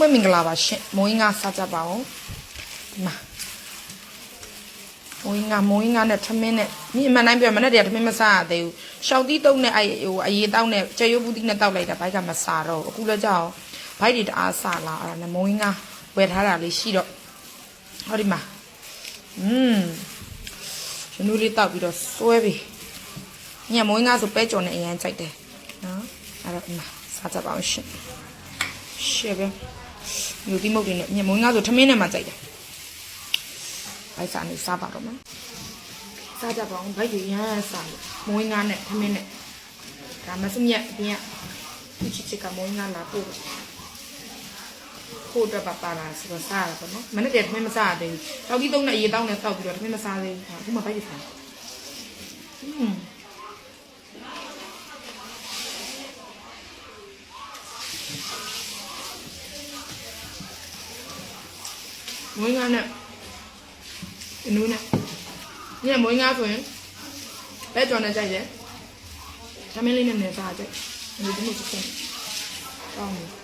မွေးမင်္ဂလာပါရှင်မိုးင်းငါစားကြပါဦးဒီမှာမိုးင်းငါမိုးင်းငါနဲ့ထမင်းနဲ့ညီအမှန်တိုင်းပြောမနဲ့တည်းထမင်းမစားရသေးဘူးရှောက်တီးတုံးနဲ့အဲ့ဟိုအရေးတောင်းနဲ့ကြေရုပ်ဘူးတီးနဲ့တောက်လိုက်တာဘိုက်ကမစားတော့ဘူးအခုလည်းကြောက်ဘိုက်တွေတအားစားလာအဲ့ဒါနဲ့မိုးင်းငါဝယ်ထားတာလေးရှိတော့ဟောဒီမှာอืมရှင်တို့လေးတောက်ပြီးတော့စွဲပြီညမိုးင်းငါဆိုပဲကြော်နဲ့အရင်ကြိုက်တယ်နော်အဲ့တော့ဒီမှာစားကြပါအောင်ရှင်ရှ ယ်ပဲမြို့တိမုတ်တွေနဲ့ညမုံငါဆိုထမင်းနဲ့မှကြိုက်တယ်။ဘိုက်စားနေစားပါတော့မယ်။စားကြပါအောင်ဘိုက်တွေရမ်းစားလို့မုံငါနဲ့ထမင်းနဲ့ဒါမစုမြတ်အပြင်ကသူချစ်ချစ်ကမုံငါလာပို့ဖို့တော့ပါပါလာဆိုတော့စားရပါတော့။မနေ့ကထမင်းမစားရသေးဘူး။တောက်ပြီးသုံးနဲ့အရေးတောင်းနဲ့တောက်ပြီးတော့ထမင်းမစားသေးဘူး။အခုမှဘိုက်တွေစား။อืม မွေးငါနဲ့အနူးနဲ့ညမွေးငါဆိုရင်ပဲကြော်နဲ့ကြိုက်တယ်။သမင်းလေးနဲ့နေစားကြိုက်။ဒီလိုမျိုးစစ်။ကောင်းတယ်။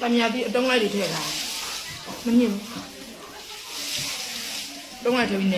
တမယာပြီးအတုံးလိုက်တွေထည့်ထားမမြင်ဘူးတုံးလိုက်ထည့်ပြီး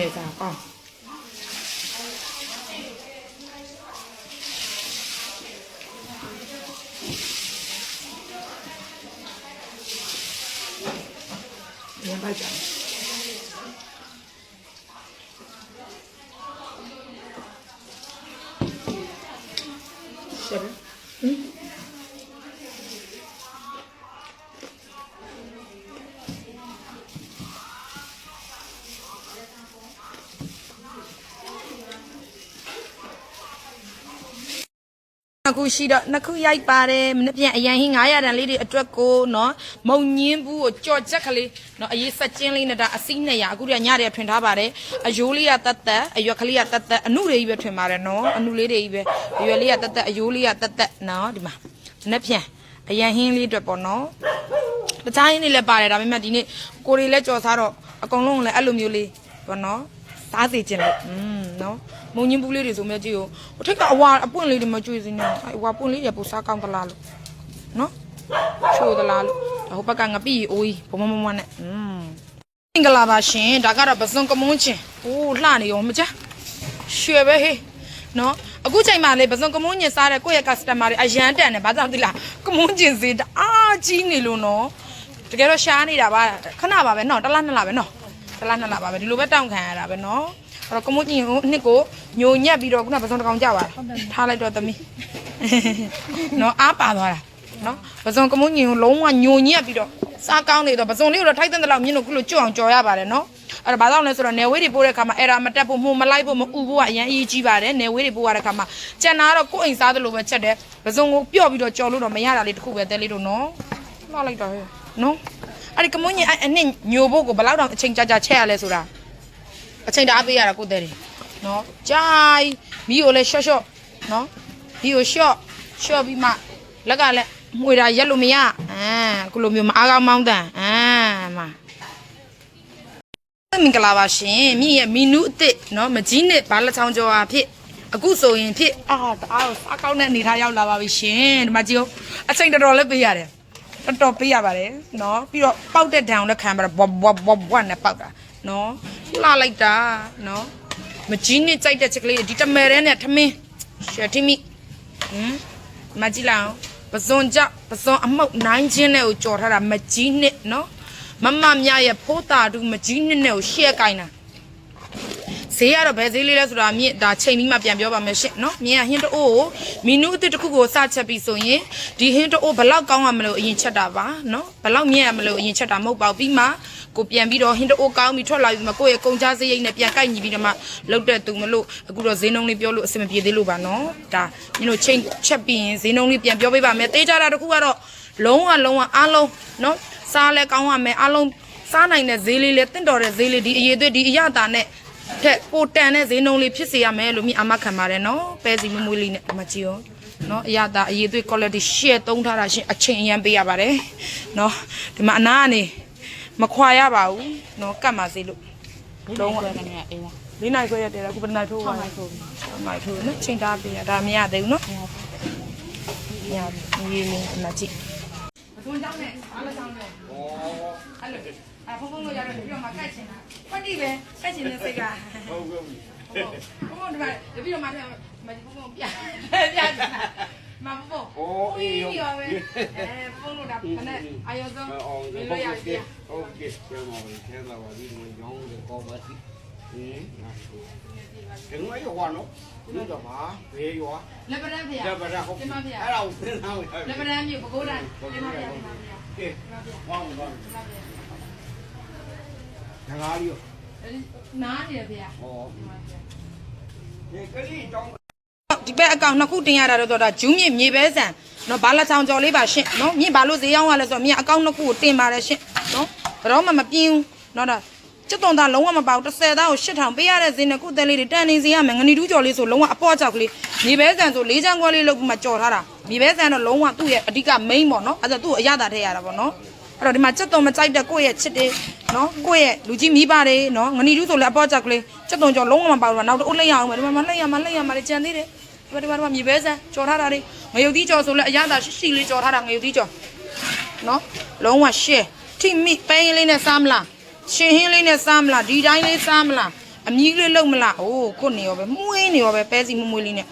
နေစားကောင်းရမ်းပိုက်ကြတယ်ရှယ်ပဲဟင်အခုရှိတော့နှစ်ခုရိုက်ပါတယ်မနေ့ပြန်အရင်ဟင်း900တန်လေးတွေအတွက်ကိုနော်မုံညင်းဘူးကိုကြော်ချက်ကလေးနော်အရေးဆက်ကျင်းလေးနဲ့ဒါအစီး200အခုတည်းညတည်းထွင်ထားပါတယ်အယိုးလေးကတက်တက်အရွက်ကလေးကတက်တက်အနုတွေကြီးပဲထွင်ပါတယ်နော်အနုလေးတွေကြီးပဲအရွက်လေးကတက်တက်အယိုးလေးကတက်တက်နော်ဒီမှာမနေ့ပြန်အရင်ဟင်းလေးအတွက်ပေါ့နော်တခြားဟင်းတွေလည်းပါတယ်ဒါပေမဲ့ဒီနေ့ကိုရီလည်းကြော်စားတော့အကုန်လုံးလည်းအဲ့လိုမျိုးလေးပေါ့နော်စားစီခြင်းလို့อืม နော်မုံညင်းဘူးလေးတွေဆိုမြကြည့်ကိုဟိုထိတ်ကအဝါအပွင့်လေးတွေမကြွေစင်းနေအဲ့အဝါပွင့်လေးတွေပိုစားကောင်းသလားလို့နော်ချိုးသလားလို့ဒါဟိုဘက်ကငပိအိုးကြီးဘမမမနဲ့อืมမင်္ဂလာပါရှင်ဒါကတော့ပစုံကမွန်းချင်းအိုးလှနေရောမကြရွှေပဲဟေးနော်အခုချိန်မှလေပစုံကမွန်းညင်စားတဲ့ကိုယ့်ရဲ့ customer တွေအရန်တန်တယ်ဘာကြောင့်သိလားကမွန်းကျင်စေးတအားကြီးနေလို့နော်တကယ်တော့ရှားနေတာပါခဏပါပဲနော်တစ်လားနှစ်လားပဲနော်တစ်လားနှစ်လားပါပဲဒီလိုပဲတောင်းခံရတာပဲနော် အဲ့တော့ကမွန်းကျင်ကိုနှစ်ကိုညိုညက်ပြီးတော့ခုနပစုံတစ်ကောင်ကြပါထားလိုက်တော့သမီးနော်အားပါသွားတာနော်ပစုံကမွန်းကျင်ကိုလုံးဝညိုညက်ပြီးတော့စားကောင်းနေတော့ပစုံလေးကိုတော့ထိုက်တဲ့လောက်မြင့်လို့ခုလိုကြွအောင်ကြော်ရပါတယ်နော်အဲ့ဒါဘာလို့လဲဆိုတော့နယ်ဝေးတွေပို့တဲ့ခါမှာအဲ့ဒါမတက်ဖို့မှုမလိုက်ဖို့မဥဖို့ကအရင်အရေးကြီးပါတယ်နယ်ဝေးတွေပို့ရတဲ့ခါမှာကြံတာကတော့ကိုယ်အိမ်စားသလိုပဲချက်တယ်ပစုံကိုပျော့ပြီးတော့ကြော်လို့တော့မရတာလေးတစ်ခုပဲတဲလေးတို့နော်လှလိုက်တာဟဲ့နော်အဲ့ဒီကမွန်းကြီးအဲ့အနှစ်ညိုဖို့ကိုဘယ်လောက်တောင်အချိန်ကြာကြာချက်ရလဲဆိုတာ အချိန်တအားပေးရတာကိုတဲ့တယ်နော်ကြိုင်မီးကိုလည်းရှော့ရှော့နော်မီးကိုရှော့ရှော့ပြီးမှလက်ကလည်းမှွေတာရက်လို့မရအာအခုလိုမျိုးမအားကောင်းမောင်းတန်အာမမင်္ဂလာပါရှင်မြင့်ရဲ့မီနူးအစ်စ်နော်မကြီးနဲ့ဘာလက်ချောင်းကျော်ဟာဖြစ်အခုဆိုရင်ဖြစ်အာတအားကိုစားကောင်းတဲ့အနေထားရောက်လာပါပြီရှင်ဒီမှာကြည့်ဦးအချိန်တော်တော်လေးပေးရတယ်တော်တော်ပေးရပါတယ်နော်ပြီးတော့ပေါက်တဲ့ဒဏ်ကိုလည်းခံပါတော့ဘဘဘဘနဲ့ပေါက်တာ နော်လှလိုက်တာနော်မကြီးနဲ့ကြိုက်တဲ့ချက်ကလေးဒီတမဲတဲ့နဲ့ထမင်းရှယ်တီမီဟမ်မကြည့်လောက်ပစွန်ကြပစွန်အမှုတ်နိုင်ချင်းနဲ့ကိုကြော်ထားတာမကြီးနဲ့နော်မမမြရဲ့ဖိုးတာတူမကြီးနဲ့နဲ့ကိုရှဲကိုင်းတာ ဈေးကတော့ဘယ်ဈေးလေးလဲဆိုတာမြင့်ဒါချိန်ပြီးမှပြန်ပြောပါမယ်ရှင့်နော်မြင့်ကဟင်းတအိုးကိုမီနူးအစ်တစ်ခုကိုစချက်ပြီးဆိုရင်ဒီဟင်းတအိုးဘလောက်ကောင်းရမလို့အရင်ချက်တာပါနော်ဘလောက်မြင့်ရမလို့အရင်ချက်တာမဟုတ်ပါဘူးပြီးမှကိုပြန်ပြီးတော့ဟင်းတအိုးကောင်းပြီးထွက်လာပြီးမှကိုယ့်ရဲ့ကုန်ကြစရိတ်နဲ့ပြန်ကိုက်ညီပြီးတော့မှလောက်တဲ့သူမလို့အခုတော့ဈေးနှုန်းလေးပြောလို့အဆင်မပြေသေးလို့ပါနော်ဒါမင်းတို့ချိန်ချက်ပြီးရင်ဈေးနှုန်းလေးပြန်ပြောပေးပါမယ်တေးကြတာတခုကတော့လုံးဝလုံးဝအားလုံးနော်စားလဲကောင်းရမယ်အားလုံးစားနိုင်တဲ့ဈေးလေးလဲတင့်တော်တဲ့ဈေးလေးဒီအရေးသွေးဒီအရတာနဲ့ ထက်ပိုတန်တဲ့ဈေးနှုန်းလေးဖြစ်စေရမယ်လို့မြင်အမခံပါတယ်နော်ပဲစီမွေးမွေးလေးနဲ့မကြည့်ရောနော်အရသာအရေးသွေး quality share သုံးထားတာရှင်အချိန်အရန်ပေးရပါတယ်နော်ဒီမှာအနာကနေမခွာရပါဘူးနော်ကတ်ပါစေလို့လုံးဝကနေအေးလားလေးနိုင်ခွဲရတယ်အခုဘယ်နိုင်ထိုးပါလဲထိုးနိုင်ထိုးနော်ချိန်ထားပေးရဒါမရသေးဘူးနော်ရပြီရေးနေအမကြည့်ဘုံကြောင်းနဲ့အားလည်းကြောင်းနဲ့ဩအဲ့လို အဖုံဖုံလို့ရတယ်ပြီးတော့မှကတ်ချင်တာဖတ်တိပဲကတ်ချင်တဲ့စိတ်ကဟုတ်ကဲ့ဘုံဘုံဒီမှာတပည့်တော်မထဲမဘုံဘုံပြပြမဘုံဘုံရောပဲအဲဘုံလို့ဒါခနဲ့အာယောဆုံးအောင်မဟုလို့တ်ရကဲ့ပြဟုတ်ကဲ့ကျွန်တော်ထဲလာပါဒီလိုရောင်းတဲ့ကောပါစီဟင်းဒီလိုရောနော်ဒီတော့ပါဘေးရောလက်ပရန်ဖေရပါရဟုတ်ဒီမှာဖေအဲ့ဒါကိုသင်ထားမယ်လက်ပရန်မြို့ပကိုးတိုင်းဒီမှာဖေဒီမှာဖေကဲဝေါင်းဝေါင်းငါးရီ ရောနားနေရဖေဟောဒီကလေးတောင်းဒီဘက်အကောင့်နှစ်ခုတင်ရတာတော့ဒါဂျူးမြင့်မြေပဲဆန်နော်ဘာလက်ချောင်းကြော်လေးပါရှင့်နော်မြင့်ဘာလို့ဈေးရောက်ရလဲဆိုတော့မြင့်အကောင့်နှစ်ခုကိုတင်ပါတယ်ရှင့်နော်ဘယ်တော့မှမပြင်းဘူးနော်ဒါကျွတ်တုံသားလုံးဝမပေါဘူး30သားကို8000ပေးရတဲ့ဈေးနဲ့ကုသက်လေးတွေတန်နေစီရမယ်ငနီတူးကြော်လေးဆိုလုံးဝအပေါ့ကြောက်ကလေးမြေပဲဆန်ဆို၄ချမ်းခွဲလေးလောက်ပြီးမှကြော်ထားတာမြေပဲဆန်တော့လုံးဝသူ့ရဲ့အဓိက main ပေါ့နော်အဲ့ဒါသူ့ကိုအရသာထည့်ရတာပေါ့နော် အဲ့တော့ဒီမှာကျွတ်တုံမကြိုက်တဲ့ကိုယ့်ရဲ့ချစ်တွေနော်ကိုယ့်ရဲ့လူကြီးမိဘတွေနော်ငနီတူးဆိုလည်းအပေါ့ကြောက်ကလေးကျွတ်တုံကြော်လုံးဝမပေါဘူးနောက်တော့အုပ်လိုက်ရအောင်မယ်ဒီမှာမလိုက်ရမလိုက်ရမလေးကြံသေးတယ်ဒီမှာဒီမှာဒီမှာမြေပဲဆန်ကြော်ထားတာတွေငရုတ်သီးကြော်ဆိုလဲအရသာရှိရှိလေးကြော်ထားတာငရုတ်သီးကြော်နော်လုံးဝရှဲထိမိပဲရင်လေးနဲ့စားမလားရှင်ဟင်းလေးနဲ့စားမလားဒီတိုင်းလေးစားမလားအမြီးလေးလုံမလားအိုးခုနေရောပဲမှုေးနေရောပဲပဲစီမွေးမွေးလေးနဲ့